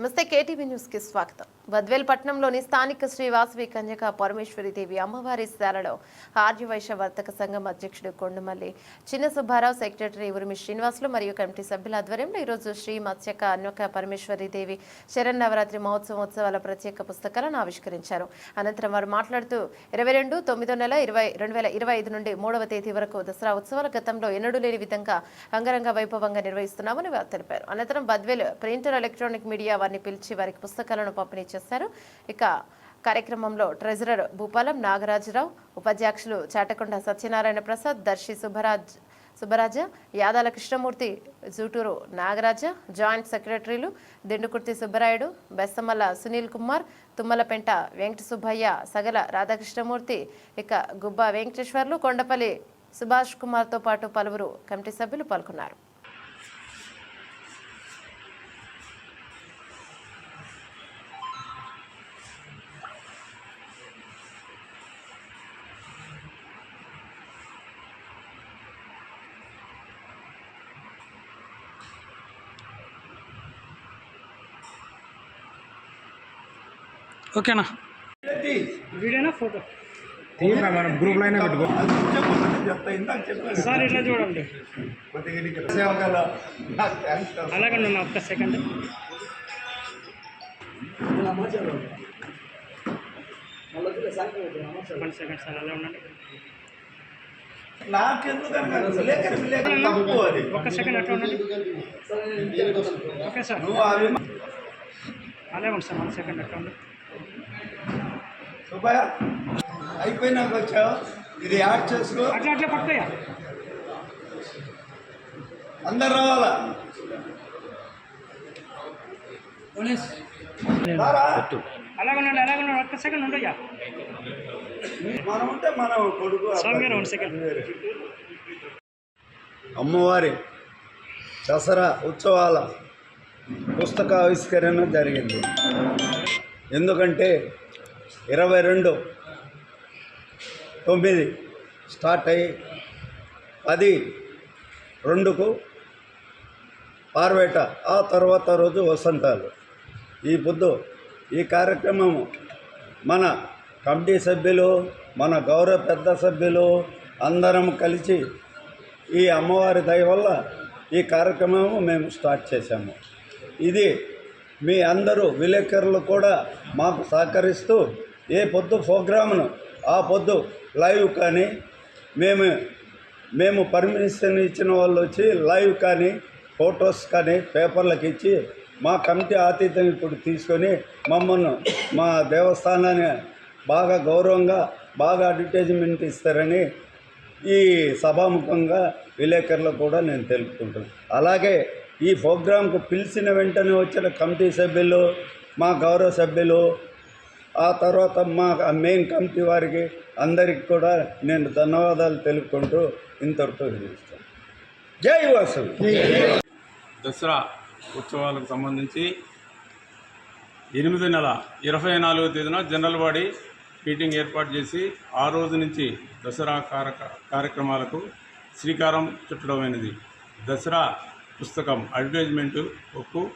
నమస్తే కేటీవీ న్యూస్కి స్వాగతం. బద్వేల్ పట్టణంలోని స్థానిక శ్రీ వాసవి కన్యక పరమేశ్వరి దేవి అమ్మవారి శాలలో ఆర్యవైశ్య వర్తక సంఘం అధ్యక్షుడు కొండమల్లి చిన్న సుబ్బారావు సెక్రటరీ ఉరిమి శ్రీనివాసులు మరియు కమిటీ సభ్యుల ఆధ్వర్యంలో ఈరోజు శ్రీ మత్స్యక అన్వక పరమేశ్వరి దేవి శరన్నవరాత్రి మహోత్సవం ఉత్సవాల ప్రత్యేక పుస్తకాలను ఆవిష్కరించారు. అనంతరం వారు మాట్లాడుతూ ఇరవై రెండు తొమ్మిదో నెల ఇరవై రెండు వేల ఇరవై ఐదు నుండి మూడవ తేదీ వరకు దసరా ఉత్సవాల గతంలో ఎన్నడూ లేని విధంగా అంగరంగ వైభవంగా నిర్వహిస్తున్నామని వారు తెలిపారు. అనంతరం బద్వేల్ ప్రింటర్ ఎలక్ట్రానిక్ మీడియా వారిని పిలిచి వారికి పుస్తకాలను పంపిణీ చేశారు. ఇక కార్యక్రమంలో ట్రెజరర్ భూపాలం నాగరాజరావు ఉపాధ్యక్షులు చాటకొండ సత్యనారాయణ ప్రసాద్ దర్శి సుబ్బరాజ్ సుబ్బరాజ యాదాల కృష్ణమూర్తి జూటూరు నాగరాజ జాయింట్ సెక్రటరీలు దిండుకుర్తి సుబ్బరాయుడు బెస్సమల్ల సునీల్ కుమార్ తుమ్మలపెంట వెంకట సుబ్బయ్య సగల రాధాకృష్ణమూర్తి ఇక గుబ్బ వెంకటేశ్వర్లు కొండపల్లి సుభాష్ కుమార్తో పాటు పలువురు కమిటీ సభ్యులు పాల్గొన్నారు. ఓకేనా? వీడియోనా ఫోటో? మనం గ్రూప్ లైన్ పెట్టుకో. సార్ ఇట్లా చూడండి. అలాగే ఉన్నా ఒక్క సెకండ్ వన్ సెకండ్ సార్ అలా ఉండండి. ఒక్క సెకండ్ అట్లా ఉండండి. Okay sir. అలాగే ఉంది సార్ వన్ సెకండ్ అట్లా ఉండండి సుబ్బయ్య అయిపోయినాక వచ్చావు? ఇది యాడ్ చేసుకో. అట్లా అందరు రావాలా? ఒక్క సెకండ్ ఉండయ్యా. మనం ఉంటే మనం కొడుకు స్వామి సెకండ్ అమ్మవారి దసరా ఉత్సవాల పుస్తక ఆవిష్కరణ జరిగింది. ఎందుకంటే ఇరవై రెండు తొమ్మిది స్టార్ట్ అయ్యి పది రెండుకు పార్వేట. ఆ తర్వాత రోజు వసంతాలు. ఈ బుద్ధు ఈ కార్యక్రమము మన కమిటీ సభ్యులు మన గౌరవ పెద్ద సభ్యులు అందరం కలిసి ఈ అమ్మవారి దయ వల్ల ఈ కార్యక్రమము మేము స్టార్ట్ చేశాము. ఇది మీ అందరూ విలేకరులు కూడా మాకు సహకరిస్తూ ఏ పొద్దు ప్రోగ్రామ్ను ఆ పొద్దు లైవ్ కానీ మేము మేము పర్మిషన్ ఇచ్చిన వాళ్ళు వచ్చి లైవ్ కానీ ఫొటోస్ కానీ పేపర్లకు ఇచ్చి మా కమిటీ ఆతిథ్యం ఇప్పుడు తీసుకొని మమ్మల్ని మా దేవస్థానాన్ని బాగా గౌరవంగా బాగా అడ్వర్టైజ్మెంట్ ఇస్తారని ఈ సభాముఖంగా విలేకరులకు కూడా నేను తెలుపుకుంటున్నాను. అలాగే ఈ ప్రోగ్రాంకు పిలిచిన వెంటనే వచ్చిన కమిటీ సభ్యులు మా గౌరవ సభ్యులు ఆ తర్వాత మా మెయిన్ కమిటీ వారికి అందరికి కూడా నేను ధన్యవాదాలు తెలుపుకుంటూ ఇంతటితో విధిస్తాను జై వాసు దసరా ఉత్సవాలకు సంబంధించి ఎనిమిది నెల ఇరవై నాలుగో తేదీన జనరల్ బాడీ మీటింగ్ ఏర్పాటు చేసి ఆ రోజు నుంచి దసరా కార్యక్రమాలకు శ్రీకారం చుట్టడమైనది. దసరా పుస్తకం అడ్వర్టైజ్మెంటు ఒక్కు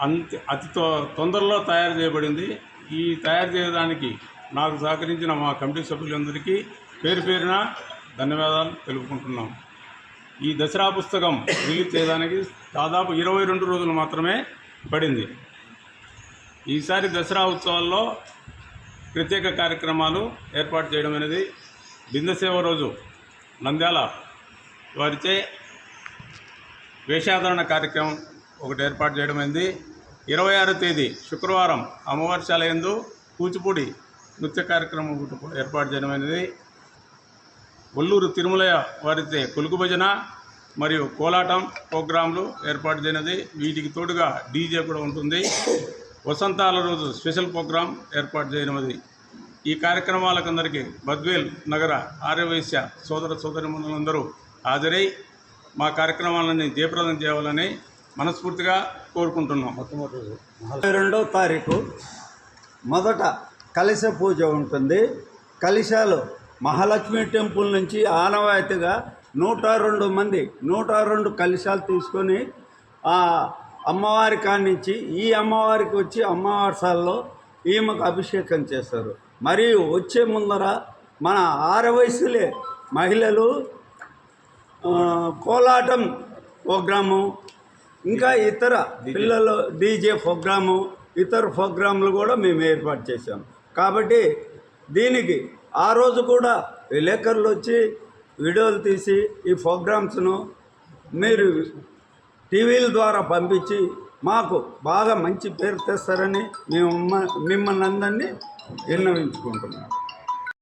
అంత అతి తొ- తొందరలో తయారు చేయబడింది. ఈ తయారు చేయడానికి నాకు సహకరించిన మా కమిటీ సభ్యులందరికీ పేరు పేరున ధన్యవాదాలు తెలుపుకుంటున్నాం. ఈ దసరా పుస్తకం రిలీజ్ చేయడానికి దాదాపు ఇరవై రెండు రోజులు మాత్రమే పడింది. ఈసారి దసరా ఉత్సవాల్లో ప్రత్యేక కార్యక్రమాలు ఏర్పాటు చేయడం అనేది బిందసేవ రోజు. నంద్యాల వారిచే వేషాధరణ కార్యక్రమం ఒకటి ఏర్పాటు చేయడం అయింది ఇరవై ఆరో తేదీ శుక్రవారం అమ్మవారి శాలయందు కూచిపూడి నృత్య కార్యక్రమం ఒకటి ఏర్పాటు చేయడమైనది. ఒల్లూరు తిరుమలయ వారితే కొలుగు భజన మరియు కోలాటం ప్రోగ్రాంలు ఏర్పాటు చేయనది. వీటికి తోడుగా డీజే కూడా ఉంటుంది. వసంతాల రోజు స్పెషల్ ప్రోగ్రాం ఏర్పాటు చేయనది. ఈ కార్యక్రమాలకందరికీ బద్వేల్ నగర ఆర్యవైశ్య సోదర సోదరిమణులందరూ హాజరై మా కార్యక్రమాలని జయప్రదం చేయాలని మనస్ఫూర్తిగా కోరుకుంటున్నాం. ఇరవై రెండో తారీఖు మొదట కలశ పూజ ఉంటుంది. కలశాలు మహాలక్ష్మి టెంపుల్ నుంచి ఆనవాయితీగా నూట రెండు మంది నూట రెండు కలశాలు తీసుకొని ఆ అమ్మవారి కానించి ఈ అమ్మవారికి వచ్చి అమ్మవారిసాల్లో ఈమెకు అభిషేకం చేస్తారు మరియు వచ్చే ముందర మన ఆరు వయసులే మహిళలు కోలాటం ప్రోగ్రాము ఇంకా ఇతర పిల్లలు డీజే ప్రోగ్రాము ఇతర ప్రోగ్రాంలు కూడా మేము ఏర్పాటు చేశాం. కాబట్టి దీనికి ఆ రోజు కూడా విలేకరులు వచ్చి వీడియోలు తీసి ఈ ప్రోగ్రామ్స్ను మీరు టీవీల ద్వారా పంపించి మాకు బాగా మంచి పేరు తెస్తారని మేము మిమ్మల్ని అందరినీ విన్నవించుకుంటున్నాం.